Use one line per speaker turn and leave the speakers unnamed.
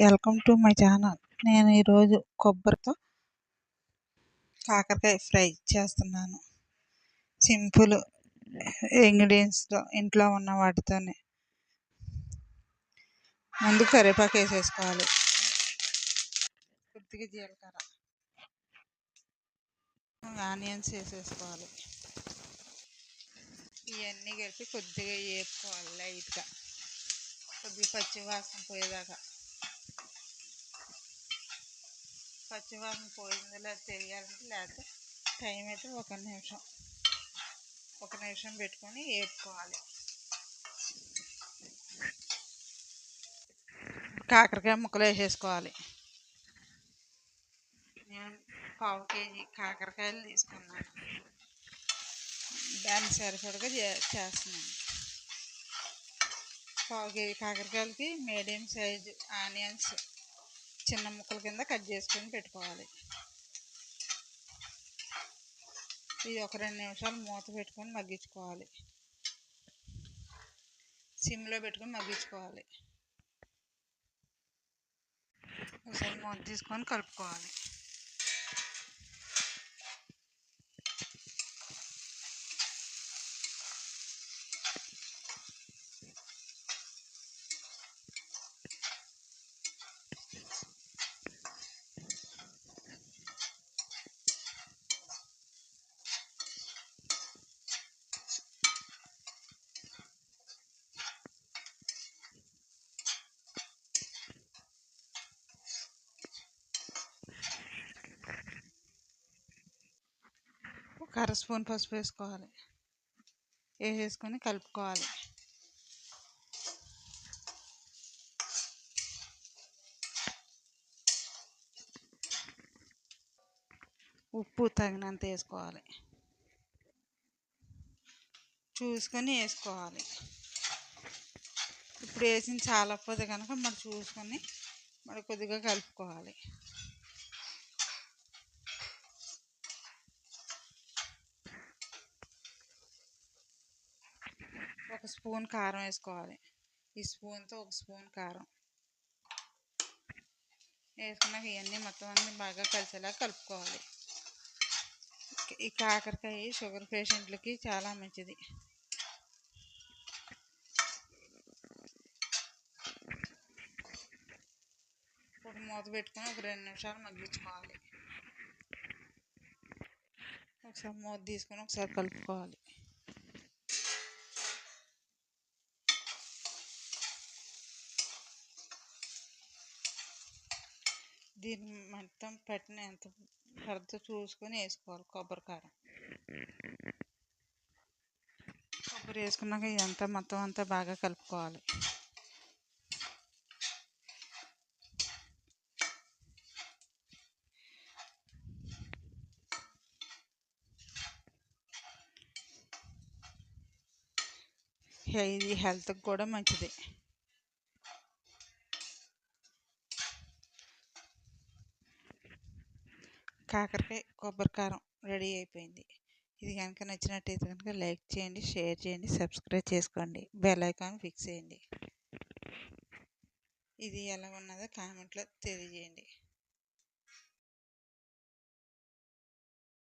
Welcome to my channel నేను ఈరోజు కొబ్బరితో కాకరకాయ ఫ్రై చేస్తున్నాను. సింపుల్ ఇంగ్రీడియంట్స్తో ఇంట్లో ఉన్న వాటితోనే. ముందు కరివేపాకు వేసేసుకోవాలి. కొద్దిగా జీలకర్ర. ఆనియన్స్ వేసేసుకోవాలి. ఇవన్నీ కలిపి కొద్దిగా వేపుకోవాలి లైట్గా. కొద్దిగా పచ్చి వాసన పోయేదాకా. పచ్చివాసన పోయిందో లేదా తెలియాలంటే లేకపోతే టైం అయితే ఒక నిమిషం. ఒక నిమిషం పెట్టుకొని వేపుకోవాలి కాకరకాయ ముక్కలు వేసేసుకోవాలి. నేను పావు కేజీ కాకరకాయలు తీసుకున్నాను. దాన్ని సరిపడగా చేస్తున్నాను. పావు కేజీ కాకరకాయలకి మీడియం సైజు ఆనియన్స్ చిన్న ముక్కల కింద కట్ చేసుకొని పెట్టుకోవాలి. ఇది ఒక రెండు నిమిషాలు మూత పెట్టుకొని మగ్గించుకోవాలి. సిమ్లో పెట్టుకొని మగ్గించుకోవాలి. ఒకసారి మూత తీసుకొని కలుపుకోవాలి. ఒక అర స్పూన్ పసుపు వేసుకోవాలి. వేసేసుకొని కలుపుకోవాలి. ఉప్పు తగినంత వేసుకోవాలి. చూసుకొని వేసుకోవాలి. ఇప్పుడు వేసింది చాలా పోతే కనుక మరి చూసుకొని మరి కొద్దిగా కలుపుకోవాలి. ఒక స్పూన్ కారం వేసుకోవాలి. ఈ స్పూన్తో ఒక స్పూన్ కారం వేసుకున్నాక ఇవన్నీ మొత్తం అన్నీ బాగా కలిసేలా కలుపుకోవాలి. ఈ కాకరకాయ షుగర్ పేషెంట్లకి చాలా మంచిది. ఇప్పుడు మూత పెట్టుకొని ఒక రెండు నిమిషాలు మగ్గించుకోవాలి. ఒకసారి మూత తీసుకొని ఒకసారి కలుపుకోవాలి. దీన్ని మొత్తం పెట్టిన ఎంత పడుతుందో చూసుకొని వేసుకోవాలి కొబ్బరి కారం. కొబ్బరి వేసుకున్నాక ఇదంతా మొత్తం అంతా బాగా కలుపుకోవాలి. ఇది హెల్త్కి కూడా మంచిది. కాకరకాయ కొబ్బరి కారం రెడీ అయిపోయింది. ఇది కనుక నచ్చినట్టయితే కనుక లైక్ చేయండి షేర్ చేయండి సబ్స్క్రైబ్ చేసుకోండి. బెల్ ఐకాన్ ఫిక్స్ చేయండి. ఇది ఎలా ఉన్నదో కామెంట్లో తెలియజేయండి.